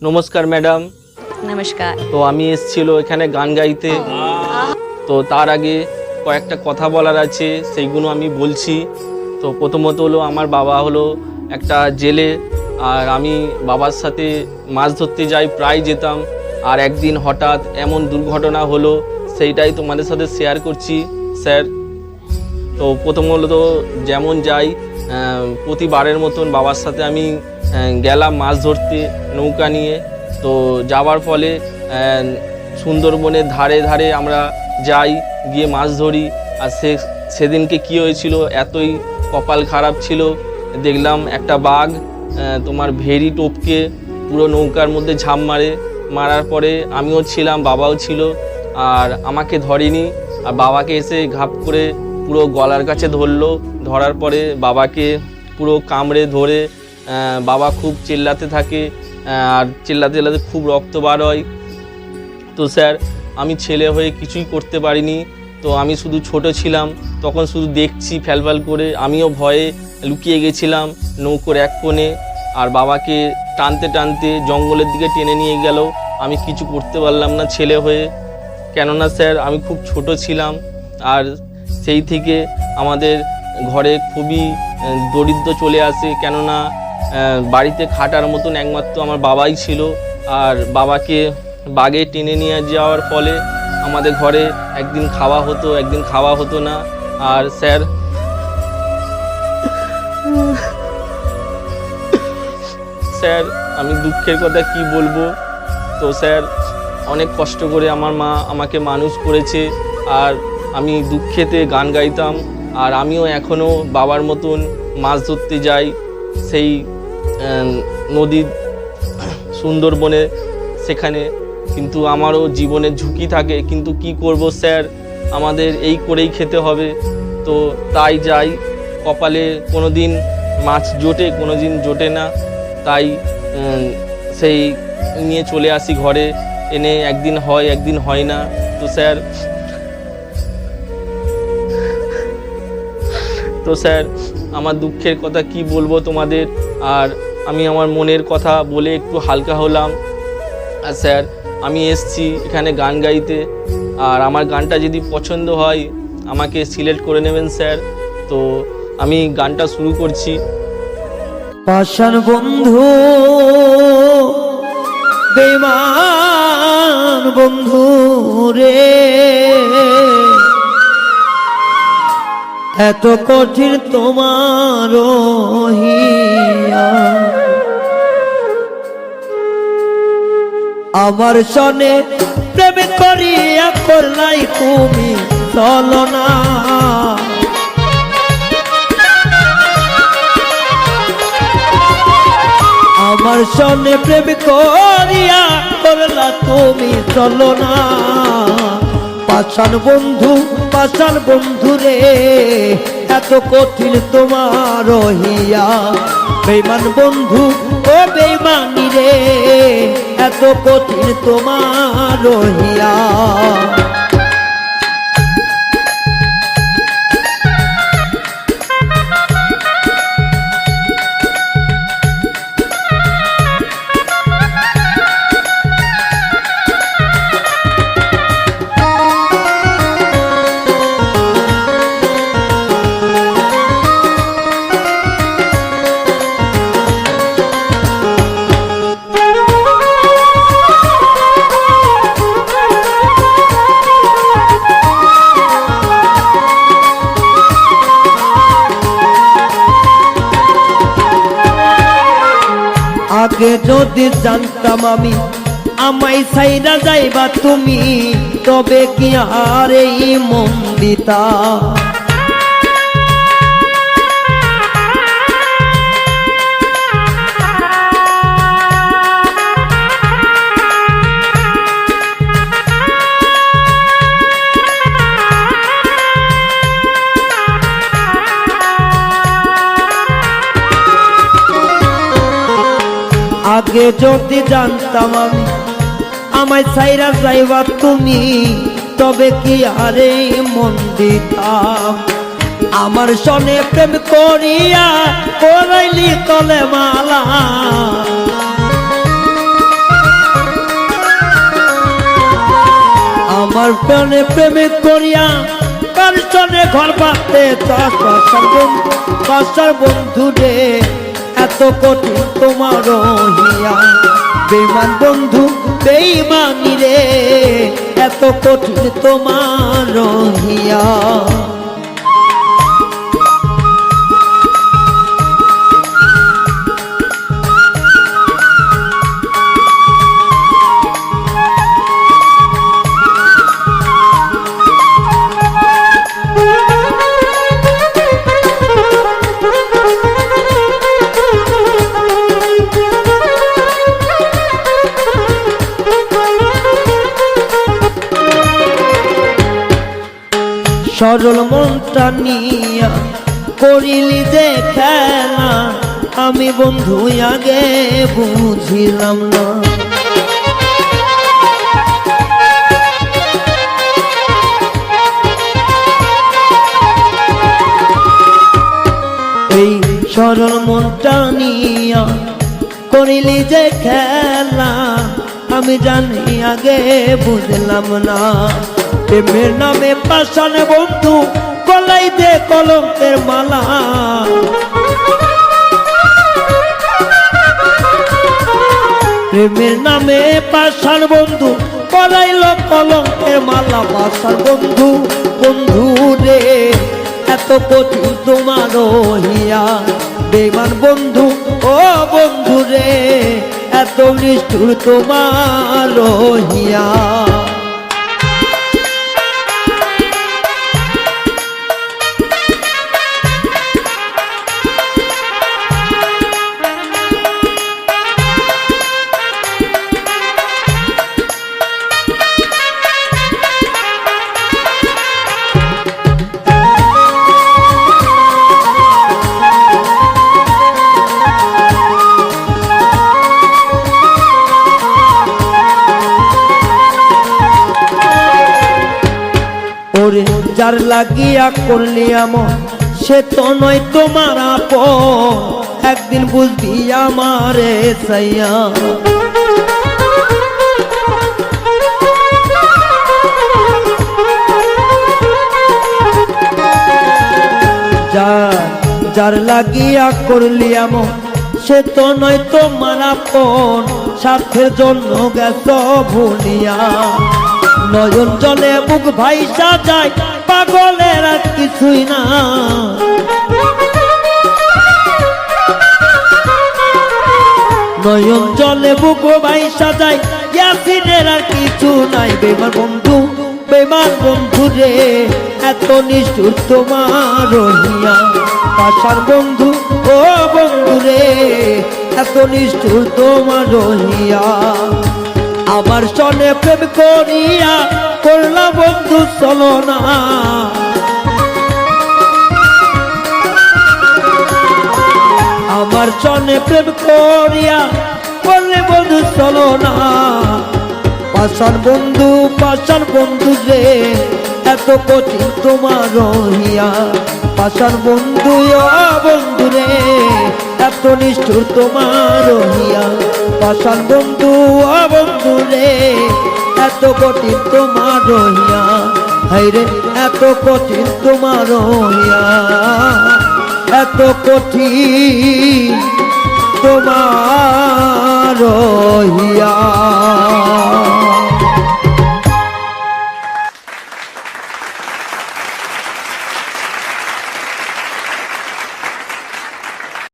নমস্কার ম্যাডাম। নমস্কার। তো আমি এসেছিল এখানে গান গাইতে। তো তার আগে কয়েকটা কথা বলার আছে সেইগুলো আমি বলছি। তো প্রথমত হলো আমার বাবা হলো একটা জেলে আর আমি বাবার সাথে মাছ ধরতে যাই প্রায় যেতাম। আর একদিন হঠাৎ এমন দুর্ঘটনা হলো সেইটাই তোমাদের সাথে শেয়ার করছি স্যার। তো প্রথম হলো তো যেমন যাই প্রতিবারের মতন বাবার সাথে আমি গেলাম মাছ ধরতে নৌকা নিয়ে। তো যাওয়ার ফলে সুন্দরবনের ধারে ধারে আমরা যাই, গিয়ে মাছ ধরি। আর সে, সেদিনকে কী হয়েছিল? এতই কপাল খারাপ ছিল। দেখলাম একটা বাঘ তোমার ভেরি টপকে পুরো নৌকার মধ্যে ঝাঁপ মারে। মারার পরে আমিও ছিলাম, বাবাও ছিল। আর আমাকে ধরেনি। আর বাবাকে এসে ঘাপ করে পুরো গলার কাছে ধরলো। ধরার পরে বাবাকে পুরো কামড়ে ধরে বাবা খুব চিল্লাতে থাকে আর চিল্লাতে চিল্লাতে খুব রক্ত বার হয়। তো স্যার, আমি ছেলে হয়ে কিছুই করতে পারিনি। তো আমি শুধু ছোট ছিলাম, তখন শুধু দেখছি ফ্যালফ্যাল করে। আমিও ভয়ে লুকিয়ে গেছিলাম নৌকোর এক কোণে, আর বাবাকে টানতে টানতে জঙ্গলের দিকে টেনে নিয়ে গেল। আমি কিছু করতে পারলাম না ছেলে হয়ে। কেননা স্যার, আমি খুব ছোট ছিলাম, আর সেই থেকে আমাদের ঘরে খুবই দরিদ্র চলে আসে। কেননা বাড়িতে খাটার মতন একমাত্র আমার বাবাই ছিল। আর বাবাকে বাগে টেনে নিয়ে যাওয়ার ফলে আমাদের ঘরে একদিন খাওয়া হতো, একদিন খাওয়া হতো না। আর স্যার স্যার, আমি দুঃখের কথা কি বলব? তো স্যার, অনেক কষ্ট করে আমার মা আমাকে মানুষ করেছে। আর আমি দুঃখেতে গান গাইতাম। আর আমিও এখনও বাবার মতন মাছ ধরতে যাই। সেই নদীর সুন্দরবনে সেখানে কিন্তু আমারও জীবনের ঝুঁকি থাকে, কিন্তু কি করব স্যার? আমাদের এই করেই খেতে হবে। তো তাই যাই, কপালে কোনো দিন মাছ জোটে কোনো দিন জোটে না। তাই সেই নিয়ে চলে আসি ঘরে। এনে একদিন হয় একদিন হয় না। তো স্যার তো স্যার, আমার দুঃখের কথা কি বলব তোমাদের? আর আমি আমার মনের কথা বলে একটু হালকা হলাম। আর স্যার, আমি এসছি এখানে গান গাইতে। আর আমার গানটা যদি পছন্দ হয়, আমাকে সিলেক্ট করে নেবেন স্যার। তো আমি গানটা শুরু করছি। পাষাণ বন্ধু বেমান বন্ধু রে। এত কঠিন তোমার আমার সনে প্রেম করিয়া করলাই তুমি চলো না। আমার সনে প্রেম করিয়া করলা তুমি চলো না। পাষাণ বন্ধু পাষাণ বন্ধুরে, এত কঠিন তোমার হিয়া। বেমান বন্ধু, ও বেমানি রে, এত কঠিন তোমার হিয়া। আগে যদি জানতাম আমি আমায় সাইরা যাইবা তুমি তবে কি আর এই মন দিতা? যদি জানতাম আমি, আমায় সাইরা যাইবা তুমি, তবে কি আরে মন দিতাম? আমার সনে প্রেম করিয়া করাইলি তলে মালা। আমার প্রাণে প্রেমে করিয়া কার সনে ঘর পাতে, তার বন্ধু রে। এত কঠিন তোমার হিয়া বেমান বন্ধু বেইমানি রে এত কঠিন তোমার হিয়া সরল মনটা নিয়া করিলি খেলা। আমি বন্ধু, আগে বুঝিলাম না। এই সরল মনটা নিয়া করিলি যে খেলা। আমি জানি আগে বুঝলাম না। প্রেমের নামে পাশানে বন্ধু, গলাই দে মালা। প্রেমের নামে পাশার বন্ধু করাইল কলঙ্কের মালা। পাশার বন্ধু বন্ধু রে, এত কঠিন তোমার হিয়া। বেমান বন্ধু, ও বন্ধু রে এত নিষ্ঠুর তোমার হিয়া যার লাগিয়া করলি আমন সে তো নয় তোমার আপন। একদিন বুঝবি আমারে সাইয়া। যার লাগিয়া করলি আমন সে তো নয় তোমার আপন। স্বার্থের জন্য গেছ ভুলিয়া। নয়ন জলে মুখ ভাই সাজায় পাগলের আর কিছুই না। নয়ন জলে মুখ ভাই সাজায় ইয়াসিনের আর কিছু নাই। বেমার বন্ধু বেমার বন্ধু রে, এত নিষ্ঠুর তোমার রহিয়া। পাশার বন্ধু, ও বন্ধু রে, এত নিষ্ঠুর তোমার রহিয়া। আমার সনে প্রেম করিয়া করলাম বন্ধু চলো না। আমার সনে প্রেম করিয়া করলে বন্ধু চলো না। পাশান বন্ধু পাশান বন্ধু রে এত কঠিন তোমার রহিয়া। পাশান বন্ধু বন্ধু রে এত নিষ্ঠুর তোমার রহিয়া। পাশান বন্ধু ও বন্ধু রে, এত কঠিন তোমার রহিয়া। হাই রে এত কঠিন তোমার রহিয়া। এত কঠিন তোমার রহিয়া।